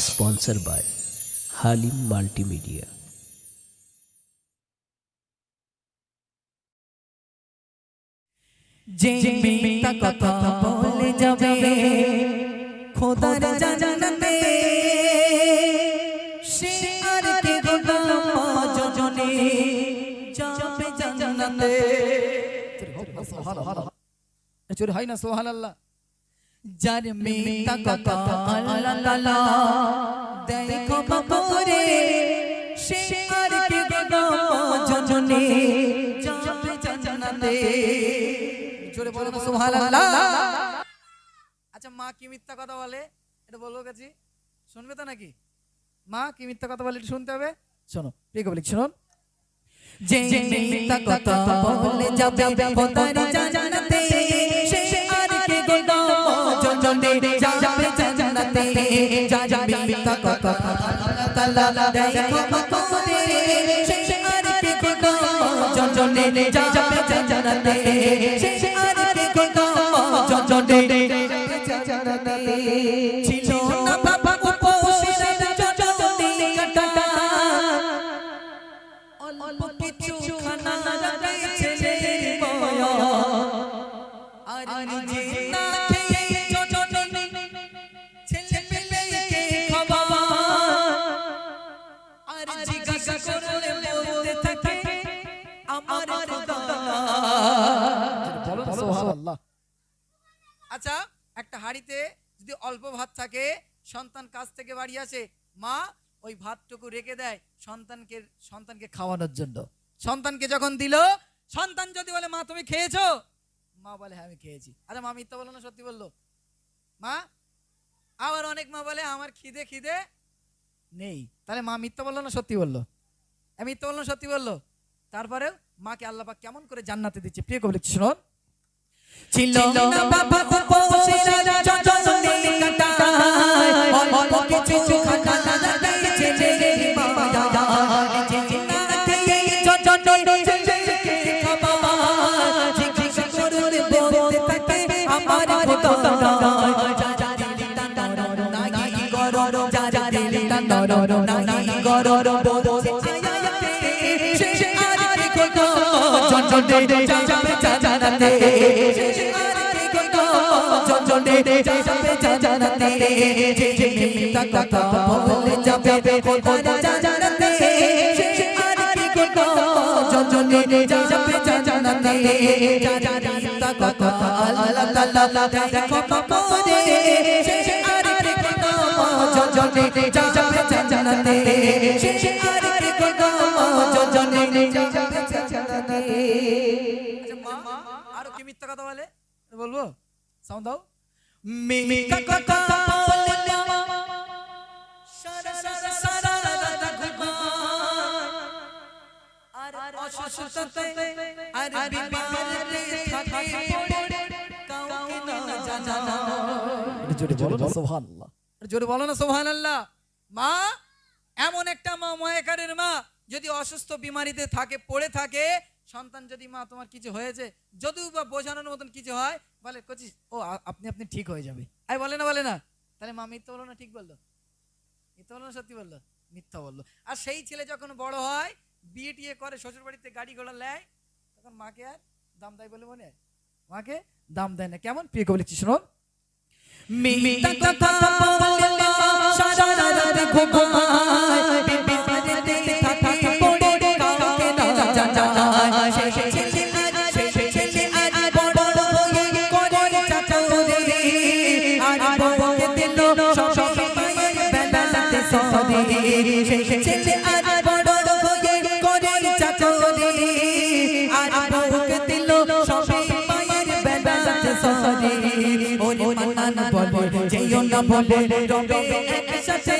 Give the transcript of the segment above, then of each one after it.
Sponsor by Halim multimedia যে মেয়েটা কথা বলে যাবে খোদার জানাতে সে আর কে গোলাম যোজনে যাবে জানাতে চোর হয় না সোহান আল্লাহ যার কথা আল্লাহ তালা দেখো বাবরে সে আর কে যোজনে যাবে জানাতে জোরে বলো না সুবহানাল্লাহ আচ্ছা মা কি মিথ্যা কথা বলে এটা বলব কাছে শুনবে তো নাকি? মা কি মিথ্যা কথা বলে শুনতে হবে? শোনো প্রিয় কবলিক শুনুন। যে মিথ্যা কথা বলে যাবে খোদার জানাতে সে জানাতে যাবে মিথ্যা কথা আল্লাহ তাআলা দেখো করে সে আর কে গোলাম জননে যাবে জানাতে সে আর কে গোলাম জননে জানাতে ছিল না বাবা। আচ্ছা একটা হাড়িতে যদি অল্প ভাত থাকে, সন্তান কাছ থেকে বাড়ি আসে, মা ওই ভাতটুকু রেখে দেয় সন্তানকে সন্তানকে খাওয়ানোর জন্য। সন্তানকে যখন দিল, সন্তান যদি বলে, মা, তুমি খেয়েছো? মা বলে হ্যাঁ আমি খেয়েছি। আরে, মা মিথ্যা বলল না, সত্যি বলল। মা, আবার অনেক মা বলে, আমার খিদে খিদে নেই। তাহলে মা মিথ্যা বলল না, সত্যি বলল? হ্যাঁ মিথ্যা বলল সত্যি বলল? তারপরেও মাকে আল্লাহ পাক কেমন করে জান্নাতে দিচ্ছে? প্রিয় কবি লিখছি শুনুন। ছিল না বাবা উপোষের জননী কাটায় অল্প কিছু খানা রাখে ছেলের মায়া যে না খেয়ে জননী যাবে জানাতে জননী যাবে জানাতে যে যে মিথ্যা কথা বলে যাবে খোদা জানাতে আর কে খোদা জননী যাবে জানাতে যা কথা আল্লাহ তাআলা দেখো পাপরে আর কে খোদা জননী যাবে জানাতে আর কে খোদা জননী যাবে জানাতে আচ্ছা মা আরও কি মিথ্যা কথা বলে? বলব? সাউন্ড দাও। মিথ্যা কথা বলে সারা সারা সারা রাত ঘুমায়। আর অসুস্থতাতে আর বিমারিতে থাকে পড়ে কাউকে না জানা। জোরে বলো না সুবহানাল্লাহ। জোরে বলো না সুবহানাল্লাহ। মা এমন একটা মা ময়াকারের মা যদি অসুস্থ বিমারিতে থাকে পড়ে থাকে সন্তান যদি মা তোমার কিছু হয়েছে, যদিও বা বোঝানোর মতন কিছু হয়, বলে কচিস ও আপনি আপনি ঠিক হয়ে যাবে। আই বলে না বলে না। তাহলে মা মিথ্যা বলল না, ঠিক বলল? মিথ্যা বলল না, সত্যি বলল? মিথ্যা বলল। আর সেই ছেলে যখন বড় হয়, বিয়ে টিয়ে করে শ্বশুর বাড়িতে গাড়ি ঘোড়া নেয়, তখন মাকে আর দাম দেয় বলে মনে হয়। মাকে দাম দেয় না। কেমন প্রিয় কবি লিখছি, শুনুন। মিথ্যা কথা বলে সারা রাত ঘুমায়। ছেলে আজ বড় হয়ে করে চাচুরে আর বউকে দিল সব মায়ের বলে রবে একসাথে।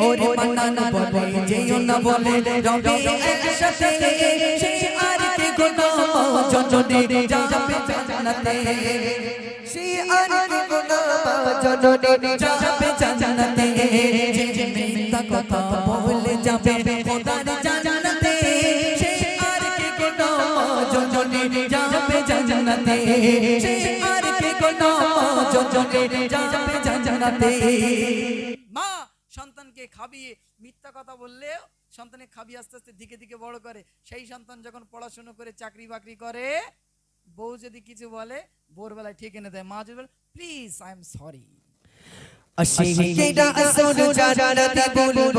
ওরে মানান বলে, যেও না বলে, রবে একসাথে। আর কে গোনা জননে যাবে জান্নাতে। সে আর কে গোনা যাবে জান্নাতে। যে যে মিথ্যা কথা বলে যাবে খোদার জান্নাতে। সে আর কে গোনা যাবে জান্নাতে। সে আর কে গোনা যাবে জান্নাতে। মা সন্তানকে খাবিয়ে মিথ্যা কথা বললেও সন্তানের খাবি আস্তে আস্তে দিকে দিকে বড় করে সেই সন্তান যখন পড়াশুনো করে চাকরি বাকরি করে বউ যদি কিছু বলে ভোরবেলায় ঠিক এনে দেয় মা যদি বলে প্লিজ আই এম সরি বলব।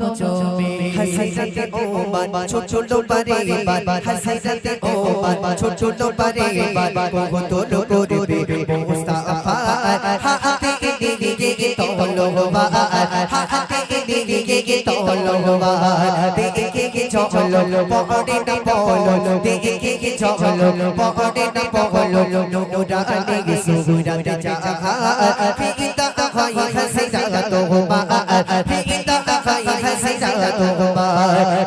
বচবে হাসিরাতে ওমান ছোট ছোট পারে বাদ হাসিরাতে ওমান ছোট ছোট পারে বাদ কত লোক করবে মুস্তাফা হাতে দিদিকে তলবা হাতে দিদিকে তলবা দেখে চলো পড়ে না পলো দেখে চলো পড়ে না পলো নুরানি সুরাত জাহা ফিতা খাই হাসিরা তোবা ফিতা খাই হাসিরা তোবা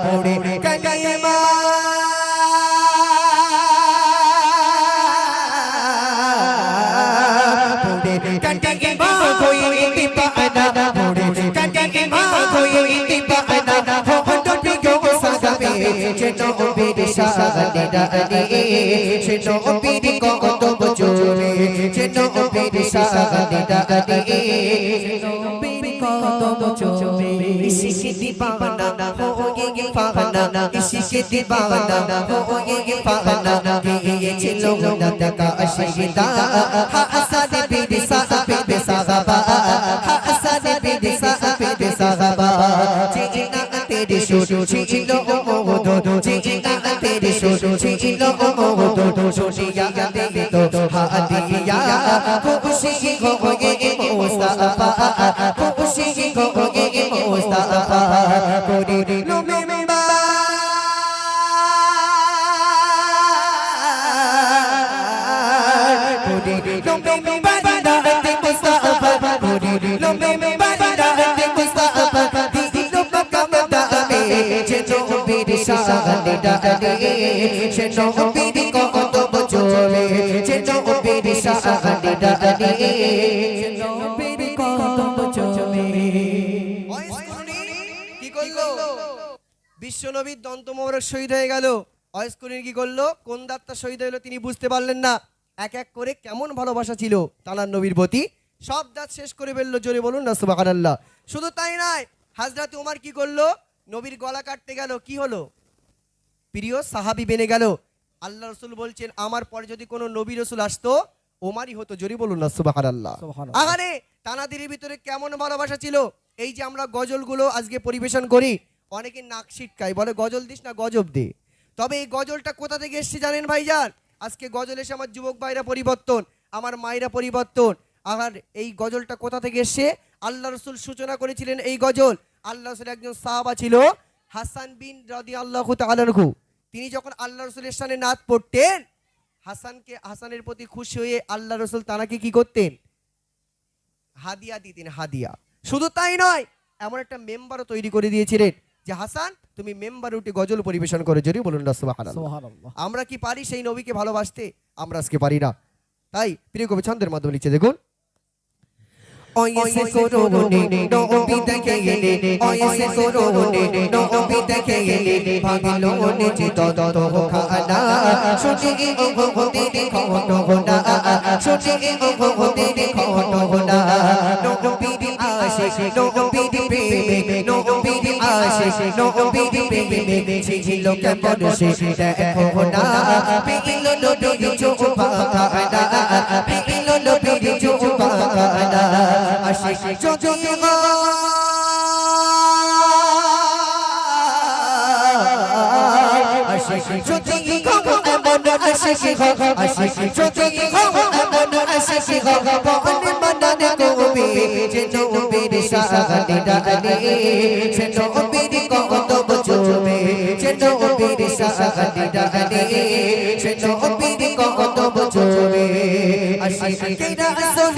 পড়ে কালিমা পড়ে কাটকে মা কোই দিপানা পড়ে কাটকে মা কোই দিপানা হন্ড পিগো সাগাবে চেনো বেরে সাগানে ডালে চেনো বেরে কত বজরে চেনো বেরে সাগানে ডালে চেনো বেরে কত বজরে ইসিকে দিপানা হোয়ে ফানা ইসিকে দিপানা হোয়ে ফানা দিয়েছিল না টাকা আশিতা হাসানে বেরে সাগাবে সাগাবা হাসানে বেরে সাগাবে সাগাবা চেনা শুরু ছিল মোদ চেনা তেরে শুরু ছিল মোদ শুনিয়া দেবে তো হাদিয়া খুশি হোগে মুস্তাফা খুশি হোগে মুস্তাফা করি মেম্বা করি মেম্বা দাতে মুস্তাফা করি মেম্বা দাতে মুস্তাফা দিলো কম দামে যেনো বীর শাহানে ডালে যেনো বীর কত বচলে যেনো বীর শাহানে ডালে যেনো বীর কত বচলে কি করল? বিশ্বনবীর দন্ত মোবারক শহীদ হয়ে গেল। অয়স্করিন কি করল? কোন দাঁতটা শহীদ হলো তিনি বুঝতে পারলেন না। এক এক করে কেমন ভালোবাসা ছিল তানার নবীর প্রতি। সব দাঁত শেষ করে ফেলল জোরে বলুন না সুবহানাল্লাহ। শুধু তাই নয় হাজরাত উমার কি করল? নবীর গলা কাটতে গেল কি হলো? প্রিয় সাহাবি বেনে গেল। আল্লাহ রসুল বলছেন আমার পরে যদি কোনো নবী রসুল আসতো ওমারই হতো জরি বলুন না সুবহানাল্লাহ। আল্লাহ আহারে তানাদির ভিতরে কেমন ভালোবাসা ছিল? এই যে আমরা গজলগুলো আজকে পরিবেশন করি অনেকে নাক ছিটকায় বলে গজল দিস না গজব দে। তবে এই গজলটা কোথা থেকে এসছে জানেন ভাইজান? আজকে গজল এসে আমার যুবক ভাইরা পরিবর্তন আমার মায়েরা পরিবর্তন। আর এই গজলটা কোথা থেকে এসছে? আল্লাহ রসুল সূচনা করেছিলেন এই গজল। আল্লাহ রসুল একজন সাহাবা ছিল হাসান বিন রদি আল্লাহ আলানহু তিনি যখন আল্লাহ রসুলের সামনে নাচ পড়তেন হাসানকে হাসানের প্রতি খুশি হয়ে আল্লাহ রসুল তানাকে কি করতেন? হাদিয়া দিতেন হাদিয়া। শুধু তাই নয় এমন একটা মেম্বারও তৈরি করে দিয়েছিলেন যে হাসান তুমি মেম্বার উঠে গজল পরিবেশন করে যদি বলুন আমরা কি পারি সেই নবীকে ভালোবাসতে? আমরা আজকে পারি না। তাই প্রিয় কবি ছন্দের মাধ্যমে লিখছে দেখুন। ওয়েসে করোনে নবী দেখে গেলে ওয়েসে করোনে নবী দেখে গেলে ভাগলো নিচে তত খানা শুনে ও হতে দেখো না শুনে ও হতে দেখো না নবীর আশে নবীর প্রেমে নবীর আশে নবীর প্রেমে ছিল কেমন সে দেখো না পেল নবীর চোখ ভাঙা পেল নবীর চোখ আসে যদি যদি এমন আসে আসে যদি এমন আসে পবন মননে গোবে যে নবীর সাহানে ডালে যে নবীর কত বচবে যে নবীর সাহানে বচবে আশিকে রাসূল